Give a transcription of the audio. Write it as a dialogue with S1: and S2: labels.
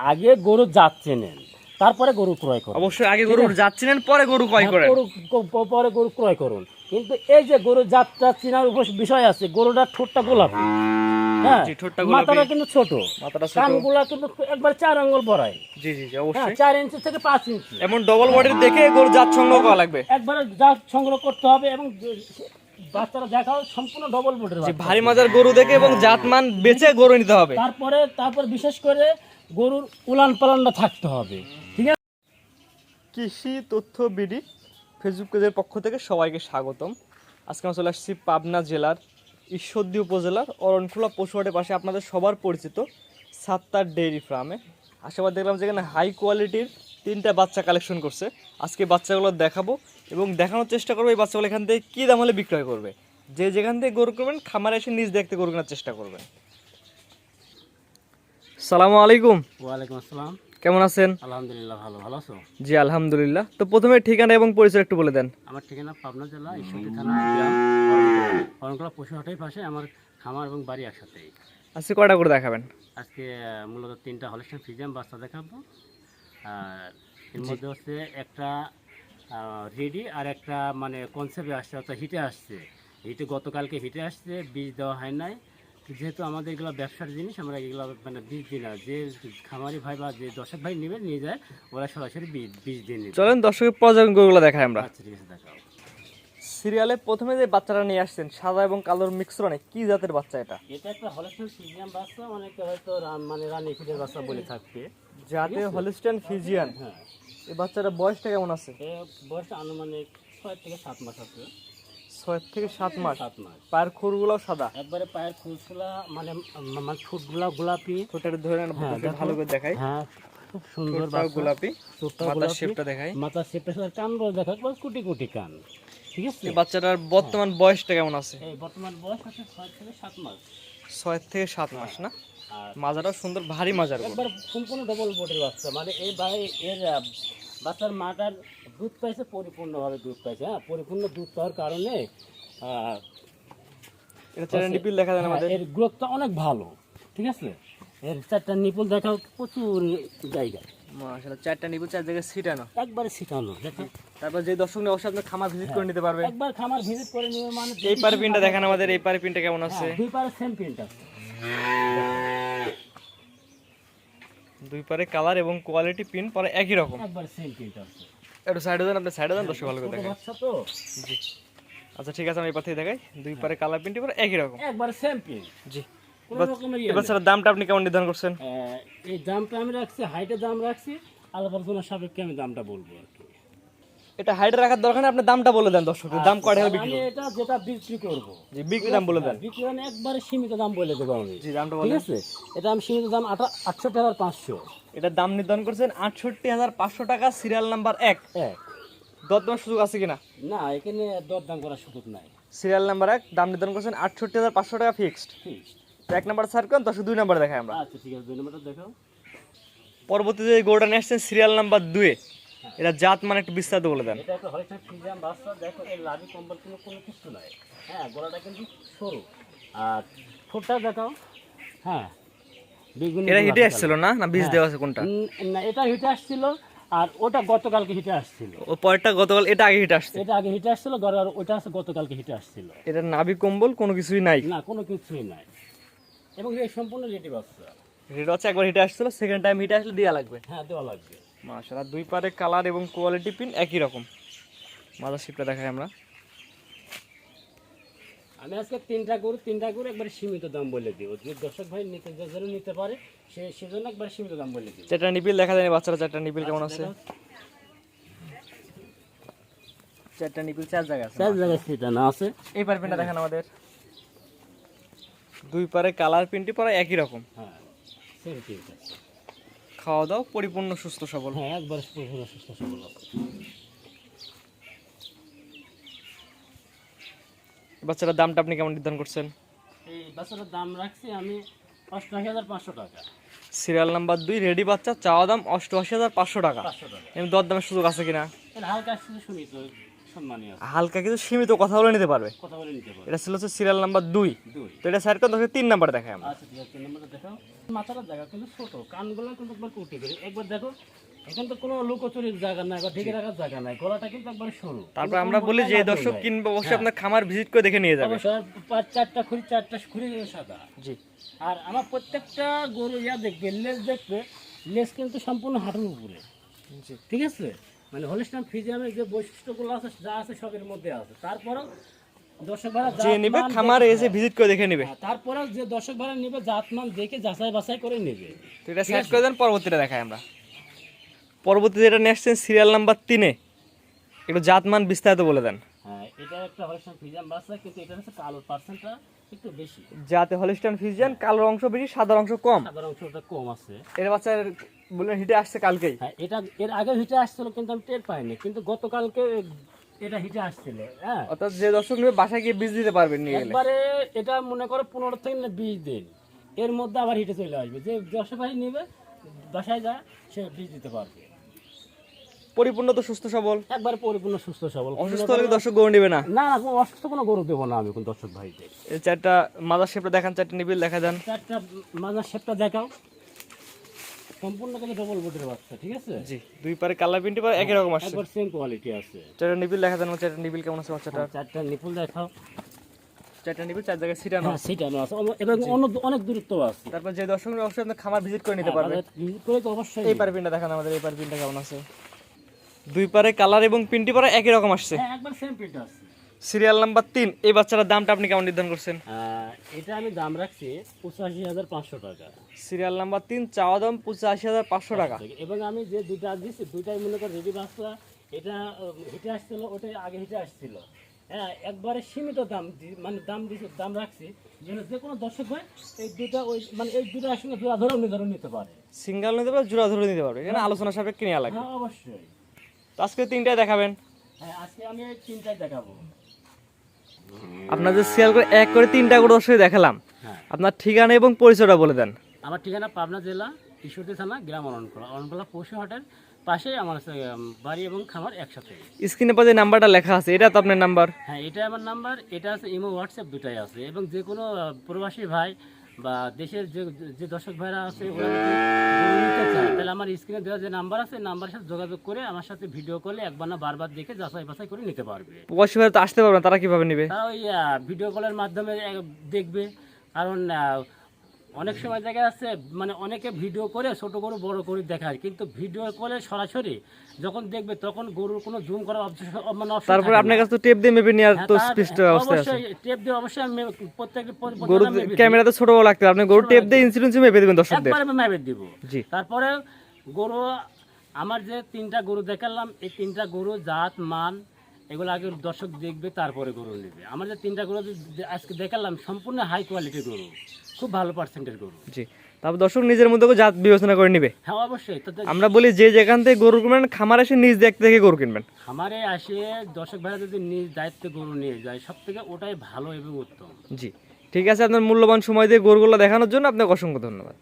S1: আগে গরু জাত চেনেন তারপরে গরু ক্রয় করুন।
S2: অবশ্যই আগে গরু যাচ্ছিলেন পরে গরু ক্রয়
S1: হ্যাঁ,
S2: করেন।
S1: গরু পরে গরু ক্রয় করুন। কিন্তু এই যে গরু জাতটা চেনার উপর বিষয় আছে গরুটার ঠোঁটটা গোলাপি। হ্যাঁ। মাথাটা কিন্তু ছোট।
S2: মাথাটা ছোট।
S1: কানগুলা কিন্তু একবার চার আঙ্গুল বড়াই
S2: জি জি জি
S1: হ্যাঁ
S2: অবশ্যই।
S1: চার ইঞ্চি থেকে পাঁচ ইঞ্চি
S2: এমন ডবল বডির দেখে গরু জাত সংগ্রহ করা লাগবে।
S1: একবারে জাত সংগ্রহ করতে হবে এবং বাচ্চারা দেখাও সম্পূর্ণ ডবল
S2: যে ভারী মাজার গরু দেখে এবং জাতমান বেচে গরু নিতে হবে।
S1: তারপরে তারপর বিশেষ করে গরুর উলান পালানটা থাকতে হবে, ঠিক আছে?
S2: কৃষি তথ্য বিডি ফেসবুক পেজের পক্ষ থেকে সবাইকে স্বাগতম। আজকে আমরা চলে আসছি পাবনা জেলার ঈশ্বরদী উপজেলার অরণখোলা পশুহাটের পাশে আপনাদের সবার পরিচিত সাত্তার ডেইরি ফার্মে। আশেপাশে দেখলাম যেখানে হাই কোয়ালিটির তিনটা বাচ্চা কালেকশন করছে। আজকে বাচ্চাগুলো দেখাবো এবং দেখানোর চেষ্টা করব এই বাচ্চাগুলো এখান থেকে কী দাম হলে বিক্রয় করবে। যে যেখান থেকে গরু করবেন খামারে এসে নিজ দেখতে গরু কেনার চেষ্টা করবেন। সালামু আলাইকুম।
S1: ওয়ালাইকুম আসসালাম।
S2: কেমন আছেন?
S1: আলহামদুলিল্লাহ ভালো। ভালো আছো?
S2: জি আলহামদুলিল্লাহ। তো প্রথমে ঠিকানা এবং পরিচয় একটু বলে দেন।
S1: আমার ঠিকানা পাবনা জেলা ঈশ্বরদী থানা গ্রাম অরণকলা পশুহাটের পাশে আমার খামার এবং বাড়ি একসাথেই।
S2: আজকে কয়টা করে দেখাবেন?
S1: আজকে মূলত তিনটা হলস্টাইন ফ্রিজিয়াম বাচ্চা দেখাবো। আর এর মধ্যে হচ্ছে একটা রেডি আর একটা মানে কনসেপ্টে আসছে অর্থাৎ হিটে আসছে। হিটে গতকালকে হিটে আসছে বীজ দেওয়া হয় নাই। যেহেতু আমাদের এগুলো ব্যবসার জিনিস আমরা এগুলো মানে বীজ দিই না। যে খামারি ভাই বা যে দর্শক ভাই নেবে নিয়ে যায় ওরা সরাসরি বীজ দিয়ে নেবে।
S2: চলেন দর্শকের পর্যায়ক্রমিক গরুগুলো দেখাই আমরা।
S1: আচ্ছা ঠিক আছে দেখাও।
S2: সিরিয়ালে প্রথমে যে বাচ্চাটা নিয়ে আসছেন সাদা এবং কালোর মিক্সরনে কি জাতের বাচ্চা এটা?
S1: এটা একটা হলস্টাইন ফ্রিজিয়াম বাচ্চা অনেকে হয়তো মানে রানী ফিটের বাচ্চা বলে থাকবে।
S2: জাতে হলিস্টান ফিজিয়ান?
S1: হ্যাঁ।
S2: এই বাচ্চাটা বয়সটা কেমন আছে?
S1: বয়সটা আনুমানিক ছয় থেকে সাত মাস আছে।
S2: ছয় থেকে সাত মাস।
S1: সাত মাস।
S2: পায়ের খুরগুলোও সাদা।
S1: একবারে পায়ের খুলসুলা মানে মানে ফুটগুলা গোলাপি।
S2: ঠোঁটের ধরে নেন,
S1: হ্যাঁ,
S2: আপনাকে
S1: দেখো।
S2: ভালো করে দেখাই।
S1: হ্যাঁ খুব সুন্দর
S2: গোলাপি মাথার শেপটা দেখাই।
S1: মাথার শেপটা সাথে দেখা বস কোটি কোটি কান। ঠিক আছে?
S2: বাচ্চাটার বর্তমান বয়সটা কেমন আছে?
S1: বর্তমান বয়স আছে ছয় থেকে সাত মাস।
S2: ছয় থেকে সাত মাস না?
S1: আর
S2: মাজাটাও সুন্দর ভারী মাজার
S1: একবার সম্পূর্ণ ডবল বডির বাচ্চা। মানে এই ভাই এর বাচ্চার মাটার দুধ পাইছে পরিপূর্ণভাবে দুধ পাইছে হ্যাঁ? পরিপূর্ণ দুধ পাওয়ার কারণে
S2: দেখা যায়
S1: হ্যাঁ,
S2: আমাদের?
S1: এর গ্রোথটা অনেক ভালো ঠিক আছে? এর চারটা নিপুল দেখাও প্রচুর জায়গা।
S2: মাশাআল্লাহ চারটা নিবু চার জায়গায় সিটানো
S1: একবারে দেখো
S2: তারপর যে দর্শক নিয়ে অবশ্যই আপনার খামার ভিজিট করে নিতে পারবে
S1: একবার খামার ভিজিট করে নিয়ে মানে
S2: এই পারে পিনটা দেখেন আমাদের এই পারে পিনটা কেমন আছে?
S1: হ্যাঁ, দুই পারে সেম প্রিন্ট আছে।
S2: দুই পারে কালার এবং কোয়ালিটি পিন পরে একই রকম।
S1: একবার সেম প্রিন্ট আছে।
S2: একটু সাইডে দেন আপনি সাইডে দেন দর্শক ভালো করে দেখেন।
S1: তো?
S2: জি। আচ্ছা ঠিক আছে আমি পাঠিয়ে দেখাই। দুই পারে কালার পিনটি পরে একই রকম।
S1: একবার সেম প্রিন্ট
S2: জি।
S1: কোনো রকমের ইয়ে
S2: এবার স্যার দামটা আপনি কেমন নির্ধারণ করছেন?
S1: এই দামটা আমি রাখছি হাইটের দাম রাখছি আলাদা আলোচনার সাপেক্ষে আমি দামটা বলব আর কি।
S2: এটা হাইডে রাখার দরকার নেই আপনি দামটা বলে দেন দর্শক দাম কয়টা হলে বিক্রি
S1: আমি এটা যেটা বিক্রি করব।
S2: জি বিক্রি দাম বলে দেন।
S1: বিক্রি মানে একবারে সীমিত দাম বলে দেবো আমি।
S2: জি দামটা
S1: ঠিক আছে? এটা আমি সীমিত দাম আটা আটশো টাকার পাঁচশো।
S2: এটার দাম নির্ধারণ করেছেন আটষট্টি হাজার পাঁচশো টাকা সিরিয়াল নাম্বার এক।
S1: এক।
S2: দরদামের সুযোগ আছে কিনা?
S1: না এখানে দর দাম করার সুযোগ নাই।
S2: সিরিয়াল নাম্বার এক দাম নির্ধারণ করেছেন আটষট্টি হাজার পাঁচশো টাকা ফিক্সড
S1: ঠিক
S2: এক নাম্বার সার করেন দর্শক দুই নাম্বার দেখাই আমরা।
S1: আচ্ছা ঠিক আছে দুই নম্বরটা দেখাও।
S2: পরবর্তী যে গরুটা নিয়ে আসছেন সিরিয়াল নাম্বার দুয়ে এটা জাত মানে একটু বিস্তারিত বলে দেন।
S1: এটা একটা হলিস্টার ফ্রিজিয়াম বাচ্চা দেখো এর লাভি কম্বল কোনো কোনো কিছু নাই। হ্যাঁ গলাটা কিন্তু সরু। আর ঠোঁটটা দেখাও। হ্যাঁ
S2: এটা হিটে আসছিল না? না বীজ দেওয়া আছে কোনটা?
S1: না এটা হিটে আসছিল আর ওটা গতকালকে হিটে আসছিল।
S2: ও পরেরটা গতকাল এটা আগে হিট
S1: এটা আগে হিটে আসছিল আর ওটা আছে গতকালকে হিটে আসছিল।
S2: এটা নাভি কম্বল কোনো কিছুই নাই।
S1: না কোনো কিছুই নাই। এবং এই সম্পূর্ণ রেডি বাচ্চা।
S2: একবার হিটে আসছিল সেকেন্ড টাইম হিটে আসলে দেওয়া লাগবে।
S1: হ্যাঁ দেওয়া লাগবে।
S2: মাশাআল্লাহ দুই পারে কালার এবং কোয়ালিটি পিন একই রকম। মাদার শিপটা দেখাই আমরা।
S1: আমি আজকে তিনটা গরু তিনটা গরু একবারে সীমিত দাম বলে দিব যে দর্শক ভাই নিতে যে যেন নিতে পারে সে সেজন্য একবারে সীমিত দাম বলে দিব
S2: চারটা নিপিল দেখা যায় বাচ্চারা চারটা নিপিল কেমন আছে? চারটা নিপিল চার জায়গা আছে
S1: চার জায়গায় সেটা না আছে।
S2: এই পার পিনটা দেখেন আমাদের। দুই পারে কালার পিনটি পরে একই রকম।
S1: হ্যাঁ সেম আছে।
S2: খাওয়া দাওয়া পরিপূর্ণ সুস্থ সবল।
S1: হ্যাঁ একবার পুরো সুস্থ সবল।
S2: বাচ্চাটার দামটা আপনি কেমন নির্ধারণ করছেন?
S1: এই বাচ্চাটার দাম রাখছি আমি অষ্টআশি হাজার পাঁচশো টাকা।
S2: সিরিয়াল নাম্বার দুই রেডি বাচ্চা চাওয়া দাম অষ্টআশি হাজার পাঁচশো টাকা। এমনি দরদামের সুযোগ আছে কিনা?
S1: হালকা
S2: হালকা কিছু সীমিত কথা বলে নিতে পারবে।
S1: কথা বলে নিতে পারো
S2: এটা ছিল হচ্ছে সিরিয়াল নাম্বার দুই। তো এটা স্যার তিন নাম্বার দেখায় আমরা।
S1: আচ্ছা তিন নম্বরটা দেখাও। মাথাটা জায়গা কিন্তু ছোট কানগুলো কিন্তু একবার একবার দেখো এখান তো কোনো লুকোচুরির জায়গা নাই বা ঢেকে রাখার জায়গা নাই গলাটা কিন্তু একবার সরু।
S2: তারপর আমরা বলি যে দর্শক কিনবে অবশ্যই
S1: হ্যাঁ।
S2: আপনার খামার ভিজিট করে দেখে নিয়ে যাবে।
S1: অবশ্যই পাঁচ চারটা খুঁড়ি চারটা খুঁড়ি সাদা।
S2: জি।
S1: আর আমার প্রত্যেকটা গরু ইয়া দেখবে লেজ দেখবে লেজ কিন্তু সম্পূর্ণ হাঁটুর উপরে। ঠিক আছে? মানে হলিস্টান ফিজিয়ামের যে বৈশিষ্ট্যগুলো আছে যা আছে সবের মধ্যে আছে। তারপরেও দর্শক ভাড়া
S2: যে নেবে খামারে এসে ভিজিট করে দেখে নেবে।
S1: তারপরেও যে দর্শক ভাড়া নেবে জাতমান দেখে যাচাই বাছাই করে নেবে।
S2: তো এটা সাইড করে দেন পরবর্তীটা দেখাই আমরা। পরবর্তীতে যেটা নিয়ে সিরিয়াল নাম্বার তিনে। একটু জাতমান বিস্তারিত বলে দেন।
S1: হ্যাঁ এটা একটা হলিস্টান ফিজিয়াম বাচ্চা কিন্তু এটা হচ্ছে কালো পার্সেন্টটা একটু বেশি।
S2: যাতে হলিস্টান ফিজিয়ান কালোর অংশ বেশি সাদার অংশ কম।
S1: সাধারণ অংশটা কম আছে।
S2: এর বাচ্চার বললেন হিটে আসছে কালকেই।
S1: হ্যাঁ এটা এর আগে হিটে আসছিল কিন্তু আমি টের পাইনি। কিন্তু গতকালকে এটা হিটে আসছিল হ্যাঁ।
S2: অর্থাৎ যে দর্শক নেবে বাসায় গিয়ে বীজ দিতে পারবেন নিয়ে গেলে।
S1: একবারে এটা মনে করো পনেরো থেকে বিশ দিন। এর মধ্যে আবার হিটে চলে আসবে। যে ভাই নেবে বাসায় সে বীজ দিতে পারবে।
S2: পরিপূর্ণ তো সুস্থ সবল।
S1: একবারে পরিপূর্ণ সুস্থ সবল।
S2: অসুস্থ হলে দর্শক গরু নেবে না।
S1: না না অসুস্থ কোনো গরু দেবো না আমি কোন দর্শক ভাইদের
S2: এই চারটা মাদার শেপটা দেখান চারটা নিবিল দেখা যান
S1: চারটা মাজার শেপটা দেখাও। সম্পূর্ণ কিন্তু ডবল বোর্ডের বাচ্চা ঠিক আছে?
S2: জি দুই পারে কালার প্রিন্টি পারে একই রকম আসছে।
S1: একবার সেম কোয়ালিটি আছে।
S2: চারটা নিবিল দেখা চারটা নিবিল কেমন আছে বাচ্চাটা
S1: চারটা নিপুল দেখাও।
S2: চারটা নিবিল চার জায়গায় সিটানো
S1: হ্যাঁ আছে। এবং অনেক দূরত্ব আছে।
S2: তারপর যে দর্শক নেবে অবশ্যই আপনার খামার ভিজিট করে নিতে পারবে।
S1: আমাদের করে তো অবশ্যই।
S2: এই পারে পিনটা দেখান আমাদের এই পারে পিনটা কেমন আছে। দুই পারে কালার এবং পিনটি পারে একই রকম আসছে।
S1: হ্যাঁ একবার সেম প্রিন্ট আছে।
S2: সিরিয়াল নাম্বার তিন এই বাচ্চাটার দামটা আপনি কেমন নির্ধারণ করছেন?
S1: এটা আমি দাম রাখছি পঁচাশি হাজার পাঁচশো টাকা।
S2: সিরিয়াল নাম্বার তিন চাওয়া দাম পঁচাশি হাজার পাঁচশো টাকা।
S1: এবং আমি যে দুইটা দিচ্ছি দুইটাই মনে করি রেডি বাসটা এটা হিটে আসছিল ওটাই আগে হিটে আসছিল। হ্যাঁ একবারে সীমিত দাম মানে দাম দিছি দাম রাখছি। যেন যে কোনো দর্শক হয় এই দুটা ওই মানে এই দুটা একসঙ্গে জোড়া ধরেও নির্ধারণ নিতে পারে।
S2: সিঙ্গেল নিতে পারবে জোড়া ধরে নিতে পারবে। এখানে আলোচনা সাপেক্ষে নেওয়া লাগবে।
S1: হ্যাঁ অবশ্যই।
S2: আজকে তিনটায় দেখাবেন?
S1: হ্যাঁ আজকে আমি তিনটায় দেখাবো।
S2: আপনাদের শেয়ার করে এক করে তিনটা করে দর্শক দেখালাম।
S1: হ্যাঁ।
S2: আপনার ঠিকানা এবং পরিচয়টা বলে দেন।
S1: আমার ঠিকানা পাবনা জেলা ঈশ্বরদী থানা গ্রাম অরণকোলা। অরণকোলা পশু হাটের পাশেই আমার হচ্ছে, বাড়ি এবং খামার একসাথে।
S2: স্ক্রিনে পাশে যে নাম্বারটা লেখা আছে এটা তো আপনার নাম্বার।
S1: হ্যাঁ এটা আমার নাম্বার এটা আছে ইমো হোয়াটসঅ্যাপ দুটাই আছে। এবং যে কোনো প্রবাসী ভাই বা দেশের যে যে দর্শক ভাইরা আছে ওরা নিতে চায় তাহলে আমার স্ক্রিনে দেওয়া যে নাম্বার আছে নাম্বারের সাথে যোগাযোগ করে আমার সাথে ভিডিও কলে একবার না বারবার দেখে যাচাই বাছাই করে নিতে পারবে।
S2: প্রবাসী ভাইরা তো আসতে পারবে না তারা কীভাবে নেবে?
S1: তারা ওই ভিডিও কলের মাধ্যমে দেখবে। কারণ অনেক সময় দেখা যাচ্ছে মানে অনেকে ভিডিও করে ছোট গরু বড় করে দেখায়। কিন্তু ভিডিও কলে সরাসরি যখন দেখবে তখন গরুর কোনো জুম করার মানে
S2: তারপরে আপনার কাছে তো টেপ দিয়ে মেপে নেওয়ার
S1: হ্যাঁ,
S2: তো স্পষ্ট
S1: হ্যাঁ,
S2: অবস্থা আছে
S1: অবশ্যই টেপ দিয়ে অবশ্যই আমি প্রত্যেকটা প্রত্যেকটা
S2: গরু
S1: মেপে দিই।
S2: ক্যামেরাতে ছোট বড় লাগতে আপনি গরু টেপ দিয়ে ইন্সুরেন্স মেপে দেবেন দর্শকদের।
S1: একবারে মেপে দিব।
S2: জি।
S1: তারপরে গরু আমার যে তিনটা গরু দেখালাম এই তিনটা গরু জাত মান এগুলো আগে দর্শক দেখবে তারপরে গরু নেবে। আমার যে তিনটা গরু আজকে দেখালাম সম্পূর্ণ হাই কোয়ালিটির গরু। খুব ভালো পার্সেন্টের গরু।
S2: জি। তারপর দর্শক নিজের মধ্যে জাত বিবেচনা করে নিবে।
S1: হ্যাঁ অবশ্যই।
S2: আমরা বলি যে যেখান থেকে গরু কিনবেন খামার এসে নিজ দেখতে থেকে গরু কিনবেন।
S1: খামারে আসে দর্শক ভাইরা যদি নিজ দায়িত্বে গরু নিয়ে যায় সব থেকে ওটাই ভালো এবং উত্তম।
S2: জি। ঠিক আছে আপনার মূল্যবান সময় দিয়ে গরুগুলো দেখানোর জন্য আপনাকে অসংখ্য ধন্যবাদ।